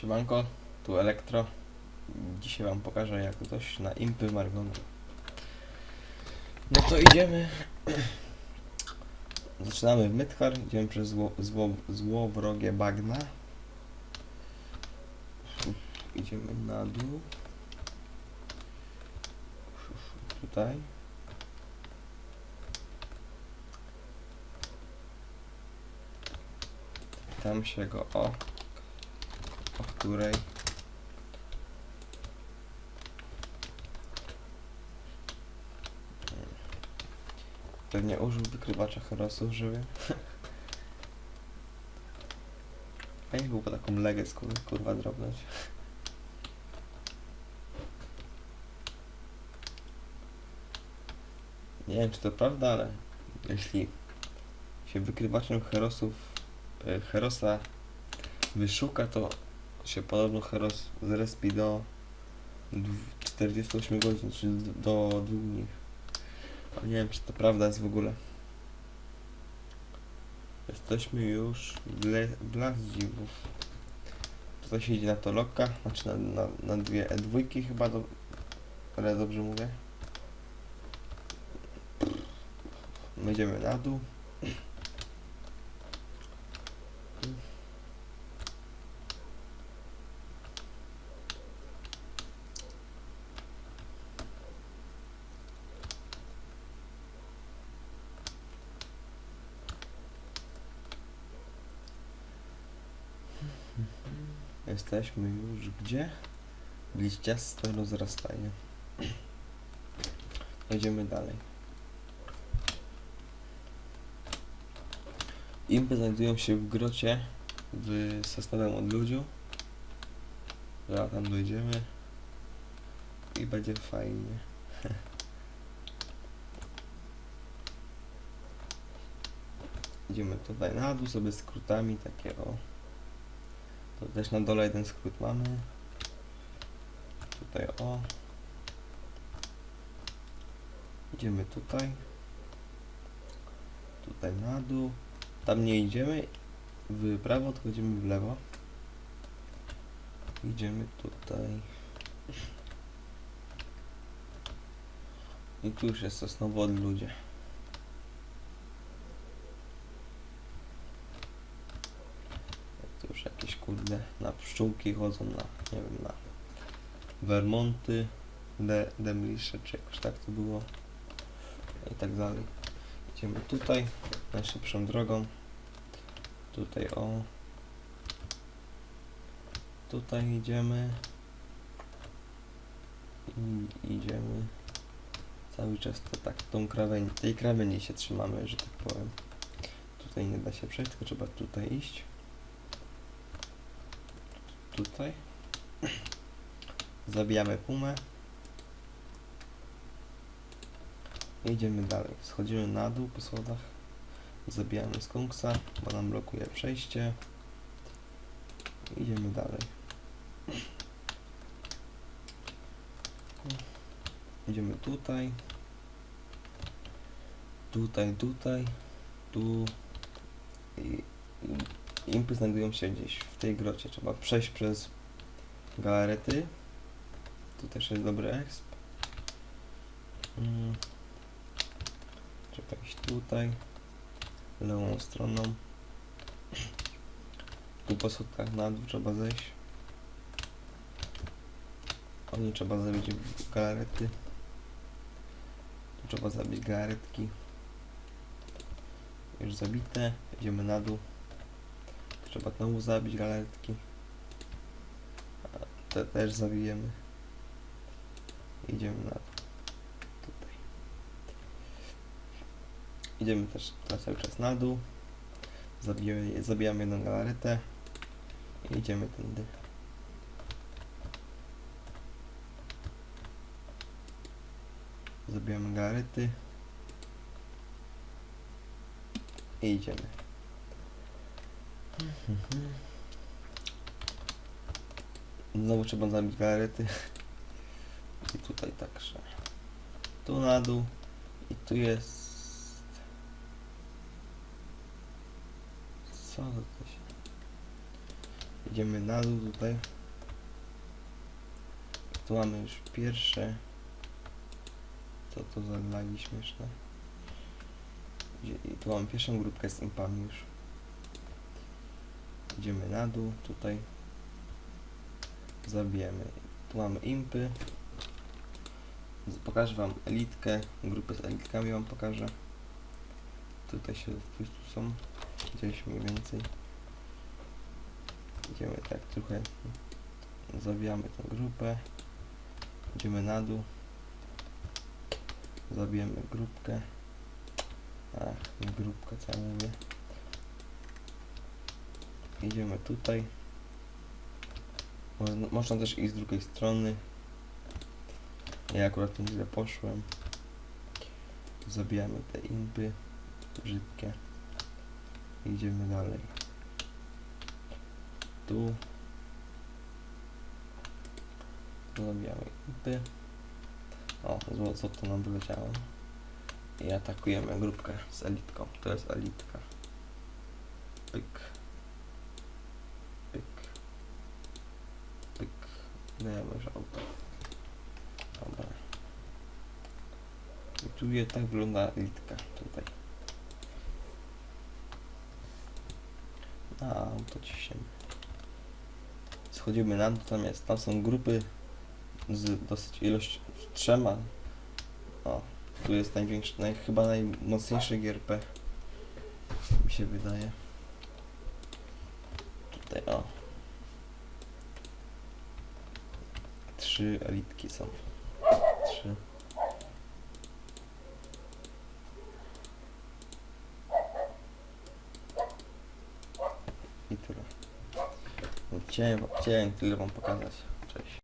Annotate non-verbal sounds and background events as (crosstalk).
Siemanko, tu Elektro. Dzisiaj wam pokażę jak coś na impy Margonga. No to idziemy. (clears throat) Zaczynamy w Mythar, idziemy przez zło, zło, złowrogie bagna. Idziemy na dół. Tutaj. Tam się go o o której pewnie użył wykrywacza herosów, żeby Fajnie (laughs) byłby taką legę kurwa drobnąć. Nie wiem czy to prawda, ale jeśli się wykrywaczem herosów e, herosa wyszuka, to się podobno Heros zrespi do dw- 48 godzin, czyli do dwóch dni. Ale nie wiem, czy to prawda jest w ogóle. Jesteśmy już w, le- w las dziwów. Tutaj się idzie na to lokka, znaczy na, na, na dwie dwójki chyba, do, ale dobrze mówię. My idziemy na dół. Jesteśmy już gdzie? Liściaste rozrastanie. Jedziemy dalej. Impy znajdują się w grocie w sosnowym odludziu. Zaraz tam dojdziemy i będzie fajnie. (laughs) Idziemy tutaj na dół sobie skrótami takie o. To też na dole jeden skrót mamy. Tutaj o. Idziemy tutaj. Tutaj na dół. Tam nie idziemy w prawo, tylko idziemy w lewo. Idziemy tutaj. I tu już jest sosnowo od ludzie. Tu już jakieś kurde na pszczółki chodzą na, nie wiem, na Vermonty, de, Demlisze, czy jakoś tak to było. I tak dalej. Idziemy tutaj, najszybszą drogą. Tutaj o. Tutaj idziemy. I idziemy. Cały czas to tak, tą krawędzi, tej krawędzi się trzymamy, że tak powiem. Tutaj nie da się przejść, tylko trzeba tutaj iść. Tutaj. Zabijamy pumę. I idziemy dalej. Schodzimy na dół po schodach. Zabijamy skunksa, bo nam blokuje przejście. Idziemy dalej. Idziemy tutaj. Tutaj, tutaj. Tu. I, i impy znajdują się gdzieś w tej grocie. Trzeba przejść przez galarety. Tu też jest dobry exp. Mm. Trzeba iść tutaj. Lewą stroną. Tu po schodkach na dół trzeba zejść. O nie trzeba zabić galarety. Tu trzeba zabić galaretki. Już zabite. Idziemy na dół. Trzeba znowu zabić galaretki. A te też zabijemy. Idziemy na. Tutaj. Idziemy też na cały czas na dół. Zabijamy, zabijamy jedną galaretę. I idziemy tędy. Zabijamy galarety. I idziemy. Znowu trzeba zabić galarety. I tutaj także. Tu na dół. I tu jest... Co to się... Idziemy na dół tutaj. Tu mamy już pierwsze. Co to za lagi śmieszne. I tu mamy pierwszą grupkę z impami już. Idziemy na dół, tutaj. Zabijemy. Tu mamy impy. Pokażę wam elitkę, grupy z elitkami wam pokażę. Tutaj się, tu są, gdzieś mniej więcej. Idziemy tak trochę, zabijamy tę grupę. Idziemy na dół. Zabijemy grupkę. Ach, nie grupka, co ja mówię. Idziemy tutaj. Można, można też iść z drugiej strony. Ja akurat tu źle poszłem. Zabijamy te impy brzydkie. Idziemy dalej. Tu. Zabijamy impy. O, złoto to nam wyleciało. I atakujemy grupkę z elitką. To jest elitka. Pyk. Pyk. Dajemy już auto. Dobra. I tu je tak wygląda elitka. Tutaj. A, auto ciśniemy. Schodzimy na dół, tam jest, tam są grupy z dosyć ilość trzema. O, tu jest największy, naj, chyba najmocniejszy GRP. Mi się wydaje. Tutaj o. Trzy elitki są. Trzy. I tyle. No, Chciałem, chciałem tyle wam pokazać. Cześć.